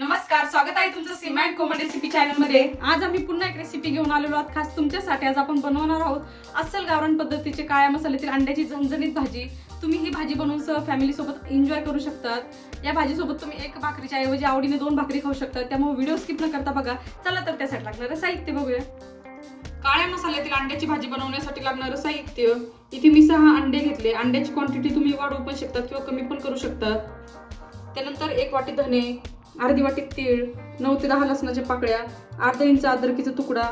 नमस्कार स्वागत आहे तुमचं सिमेंट अँड कोमल रेसिपी चॅनलमध्ये आज आम्ही पुन्हा एक रेसिपी घेऊन आलेलो आहोत. खास तुमच्यासाठी आज आपण बनवणार आहोत अस्सल गावरान पद्धतीचे काळ्या मसाल्यातील अंड्याची झणझणीत भाजी. तुम्ही ही भाजी बनवून सह फॅमिली सोबत एन्जॉय करू शकतात. या भाजीसोबत तुम्ही एक भाकरीच्या ऐवजी आवडीने दोन भाकरी खाऊ शकता त्यामुळे व्हिडिओ स्किप न करता बघा. चला तर त्यासाठी लागणारं साहित्य बघूया. काळ्या मसाल्यातील अंड्याची भाजी बनवण्यासाठी लागणारं साहित्य. इथे मी सहा अंडे घेतले. अंड्याची क्वांटिटी तुम्ही वाढवू पण शकतात किंवा कमी पण करू शकतात. त्यानंतर एक वाटी धने अर्धी वाटी तीळ नऊ ते दहा लसणाच्या पाकळ्या अर्धा इंच अद्रकीचा तुकडा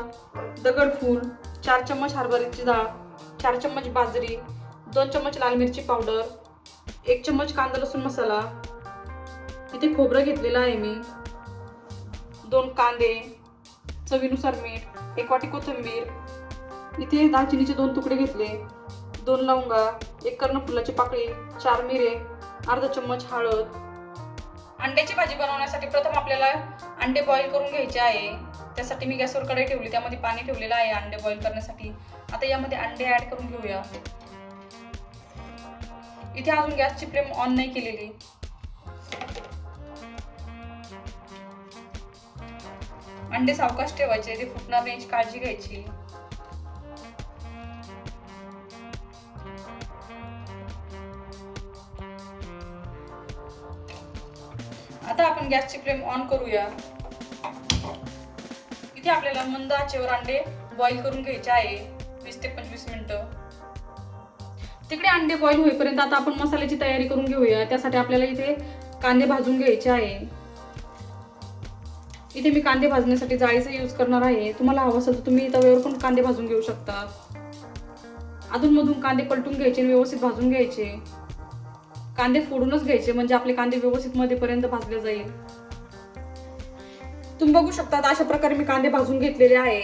दगडफूल चार चम्मच हरभऱ्याची डाळ चार चम्मच बाजरी दोन चम्मच लाल मिरची पावडर एक चम्मच कांदा लसूण मसाला. इथे खोबरं घेतलेलं आहे मी. दोन कांदे चवीनुसार मीठ एक वाटी कोथिंबीर. इथे दालचिनीचे दोन तुकडे घेतले. दोन लवंगा एक कर्णफुलाची पाकळी चार मिरे अर्धा चम्मच हळद अंड्याची भाजी बनवण्यासाठी प्रथम आपल्याला अंडे बॉईल करून घ्यायचे आहे. त्यासाठी मी गॅसवर कढई ठेवली त्यामध्ये पाणी ठेवलेलं आहे अंडे बॉईल करण्यासाठी. आता यामध्ये अंडे ॲड करून घेऊया. इथे अजून गॅसची फ्लेम ऑन नाही केलेली. अंडे सावकाश ठेवायचे ते फुटणार नाही याची काळजी घ्यायची. आता आपण गॅसची फ्लेम ऑन करूया. इथे आपल्याला मंद आचेवर अंडे बॉईल करून घ्यायचे आहे. वीस ते पंचवीस मिनिटं. तिकडे अंडे बॉईल होईपर्यंत आता आपण मसाल्याची तयारी करून घेऊया. त्यासाठी आपल्याला इथे कांदे भाजून घ्यायचे आहे. इथे मी कांदे भाजण्यासाठी जाळीचा यूज करणार आहे. तुम्हाला हवं असेल तर तुम्ही तव्यावर पण कांदे भाजून घेऊ शकता. अधूनमधून कांदे पलटून घ्यायचे आणि व्यवस्थित भाजून घ्यायचे. कांदे फोडूनच घ्यायचे म्हणजे आपले कांदे व्यवस्थित मध्येपर्यंत भाजले जाईल. तुम्ही बघू शकता अशा प्रकारे मी कांदे भाजून घेतलेले आहे.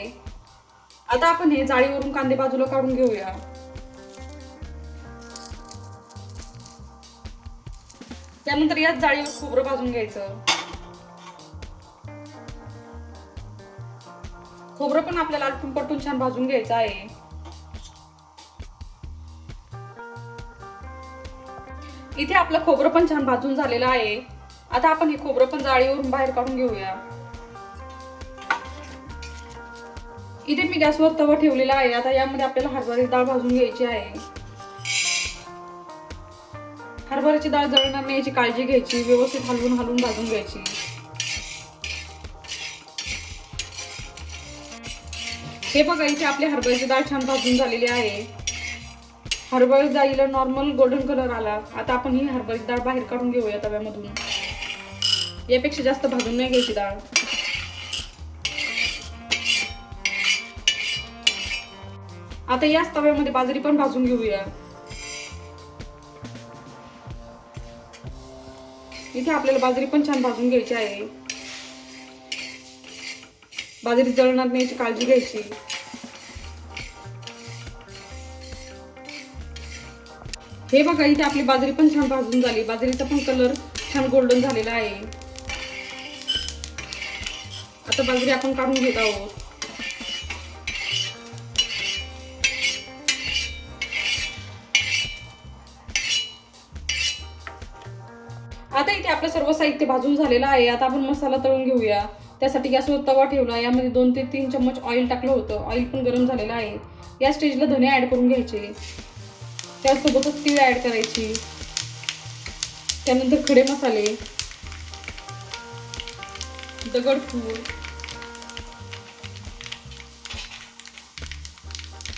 आता आपण हे जाळीवरून कांदे बाजूला काढून घेऊया. त्यानंतर याच जाळीवर खोबरं भाजून घ्यायचं. खोबरं पण आपल्याला आलटून पटून छान भाजून घ्यायचं आहे. इथे आपलं खोबरं पण छान भाजून झालेलं आहे. आता आपण हे खोबरं पण जाळीवरून बाहेर काढून घेऊया. इथे मी गॅसवर तवा ठेवलेला आहे. आता यामध्ये आपल्याला हरभऱ्याची डाळ भाजून घ्यायची आहे. हरभऱ्याची डाळ जळणार नाही याची काळजी घ्यायची. व्यवस्थित हलवून हलवून भाजून घ्यायची. हे बघा इथे आपली हरभऱ्याची डाळ छान भाजून झालेली आहे. हरभरा डाळीला नॉर्मल गोल्डन कलर आला. आता आपण ही हरभऱ्याची डाळ बाहेर काढून घेऊया तव्यामधून. यापेक्षा जास्त भाजून नाही घ्यायची डाळ. आता याच तव्यामध्ये बाजरी पण भाजून घेऊया. इथे आपल्याला बाजरी पण छान भाजून घ्यायची आहे. बाजरी जळणार नाही याची काळजी घ्यायची. हे बघा इथे आपली बाजरी पण छान भाजून झाली. बाजरीचा पण कलर छान गोल्डन झालेला आहे. आता बाजरी आपण काढून घेत आहोत. आता इथे आपलं सर्व साहित्य भाजून झालेलं आहे. आता आपण मसाला तळून घेऊया. त्यासाठी गॅसवर तवा ठेवला. यामध्ये दोन ते तीन चम्मच ऑइल टाकलं होतं. ऑइल पण गरम झालेलं आहे. या स्टेजला धने ऍड करून घ्यायचे. त्यासोबतच तीळ ऍड करायची. त्यानंतर खडे मसाले. दगडफूल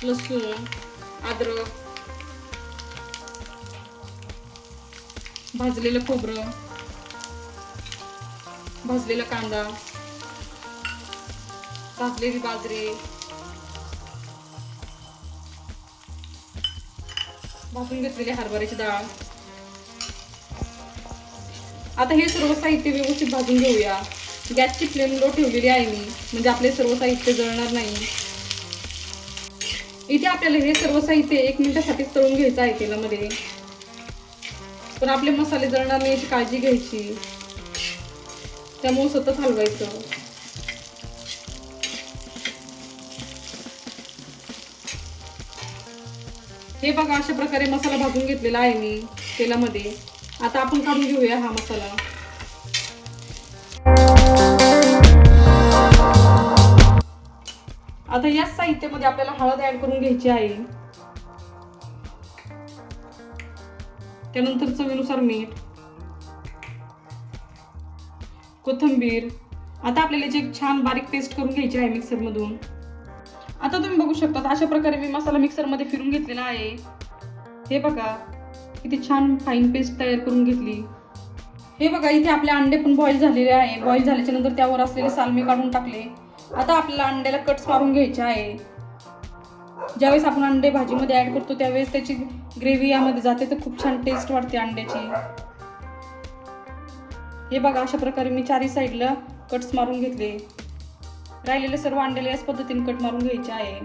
लसूण अद्रक. भाजलेलं खोबरं. भाजलेला कांदा. भाजलेली बाजरी. भाजून घेतलेली हरभऱ्याची डाळ. आता हे सर्व साहित्य व्यवस्थित भाजून घेऊया. गॅसची फ्लेम लो ठेवलेली आहे मी. म्हणजे आपले सर्व साहित्य जळणार नाही. इथे आपल्याला हे सर्व साहित्य एक मिनिटासाठी तळून घ्यायचं आहे तेलामध्ये. पण आपले मसाले जळणार नाही याची काळजी घ्यायची. त्यामुळे सतत हलवायचं. हे बघा अशा प्रकारे मसाला भाजून घेतलेला आहे मी तेलामध्ये. आता आपण काढून घेऊया हा मसाला. आता याच साहित्यामध्ये आपल्याला हळद ऍड करून घ्यायची आहे. त्यानंतर चवीनुसार मीठ कोथंबीर. आता आपल्याला जे छान बारीक पेस्ट करून घ्यायची आहे मिक्सरमधून आता तुम्ही बघू शकता अशा प्रकारे मी मसाला मिक्सरमध्ये फिरून घेतलेला आहे. हे बघा किती छान फाईन पेस्ट तयार करून घेतली. हे बघा इथे आपले अंडे पण बॉईल झालेले आहे. बॉईल झाल्याच्यानंतर त्यावर असलेले साल मी काढून टाकले. आता आपल्याला अंड्याला कट्स मारून घ्यायचे आहे. ज्यावेळेस आपण अंडे भाजीमध्ये ॲड करतो त्यावेळेस त्याची ग्रेव्ही यामध्ये जाते तर खूप छान टेस्ट वाढते अंड्याची. हे बघा अशा प्रकारे मी चारी साईडला कट्स मारून घेतले. राहिलेले सर्व अंडे याच पद्धतीने कट मारून घ्यायचे आहे.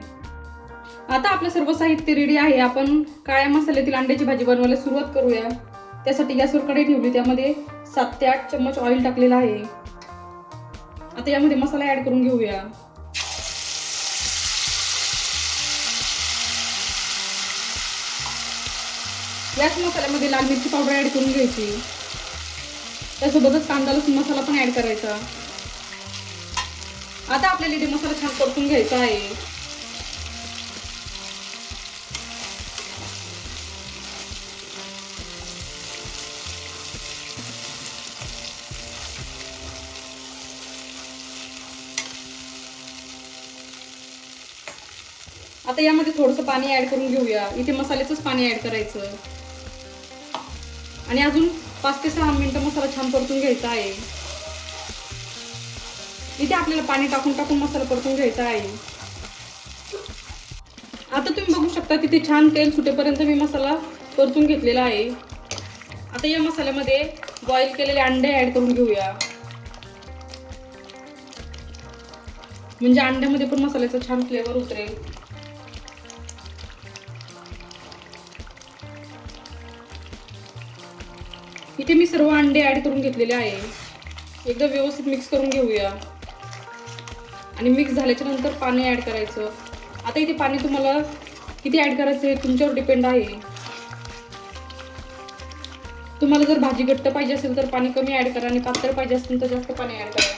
आता आपलं सर्व साहित्य रेडी आहे. आपण काळ्या मसाल्यातील अंड्याची भाजी बनवायला सुरुवात करूया. त्यासाठी गॅसवर कढई ठेवली. त्यामध्ये सात ते आठ चम्मच ऑइल टाकलेलं आहे. आता यामध्ये मसाला ऍड करून घेऊया. याच मसाल्यामध्ये लाल मिरची पावडर ऍड करून घ्यायची. त्यासोबतच कांदा लसूण मसाला पण ऍड करायचा. आता आपल्याला इथे मसाला छान परतून घ्यायचा आहे. आता यामध्ये थोडंसं पाणी ऍड करून घेऊया. इथे मसाल्याचंच पाणी ऍड करायचं. आणि अजून पाच ते सहा मिनिटं मसाला छान परतून घ्यायचा आहे. इथे आपल्याला पाणी टाकून टाकून मसाला परतून घ्यायचा आहे. आता तुम्ही बघू शकता तिथे छान तेल सुटेपर्यंत मी मसाला परतून घेतलेला आहे. आता या मसाल्यामध्ये बॉईल केलेले अंडे ऍड करून घेऊया. म्हणजे अंड्यामध्ये पण मसाल्याचा छान फ्लेवर उतरेल. इथे मी सर्व अंडे ऍड करून घेतलेले आहे. एकदा व्यवस्थित मिक्स करून घेऊया. आणि मिक्स झाल्याच्यानंतर पाणी ऍड करायचं. आता इथे पाणी तुम्हाला किती ऍड करायचं हे तुमच्यावर डिपेंड आहे. तुम्हाला जर भाजी घट्ट पाहिजे असेल तर पाणी कमी ऍड करा आणि पातळ पाहिजे असेल तर जास्त पाणी ऍड करा.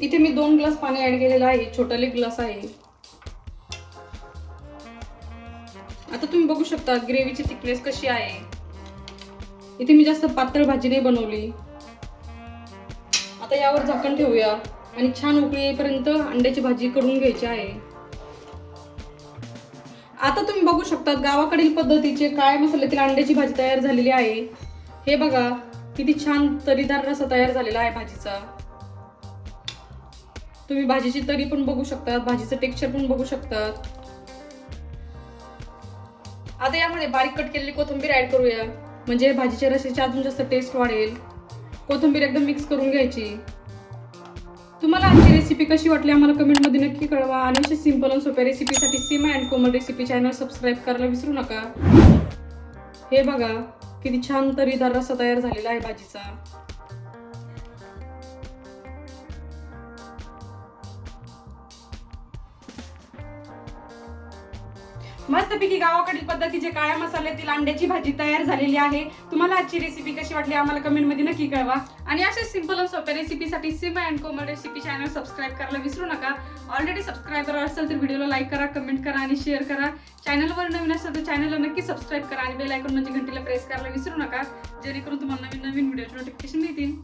इथे मी दोन ग्लास पाणी ऍड केलेलं आहे छोटाले ग्लास आहे. आता तुम्ही बघू शकता ग्रेव्हीची थिकनेस कशी आहे. इथे मी जास्त पातळ भाजी नाही बनवली. आता यावर झाकण ठेवूया आणि छान उकळी येईपर्यंत अंड्याची भाजी करून घ्यायची आहे. आता तुम्ही बघू शकता गावाकडील पद्धतीचे काळ्या मसाल्यातील अंड्याची भाजी तयार झालेली आहे. हे बघा किती छान तरीदार रसा तयार झालेला आहे भाजीचा. तुम्ही भाजीची तरी पण बघू शकता भाजीचं टेक्स्चर पण बघू शकतात आता यामध्ये बारीक कट केलेली कोथिंबीर ऍड करूया. म्हणजे भाजीच्या रशाची अजून जास्त टेस्ट वाढेल. कोथिंबीर एकदम मिक्स करून घ्यायची. तुम्हाला आमची रेसिपी कशी वाटली आम्हाला कमेंटमध्ये नक्की कळवा. आणि अशा सिंपल आणि सोप्या रेसिपीसाठी Seema and Komal recipe channel subscribe करायला विसरू नका. हे बघा किती छान तरीदार रसा तयार झालेला आहे भाजीचा. मस्तपैकी गावाकडील पद्धतीचे काळ्या मसाल्यातील अंड्याची भाजी तयार झालेली आहे. तुम्हाला आजची रेसिपी कशी वाटली आम्हाला कमेंटमध्ये नक्की कळवा. आणि अशा सिंपल आणि सोप्या रेसिपीसाठी Seema and Komal recipe channel subscribe करायला विसरू नका. ऑलरेडी सबस्क्राईबर असेल तर व्हिडिओला लाईक करा कमेंट करा आणि शेअर करा. चॅनलवर नवीन असेल तर चॅनलला नक्की सबस्क्राईब करा आणि बेल आयकॉन म्हणजे घंटीला प्रेस करायला विसरू नका. जेणेकरून तुम्हाला नवीन नवीन व्हिडिओचे नोटिफिकेशन मिळतील.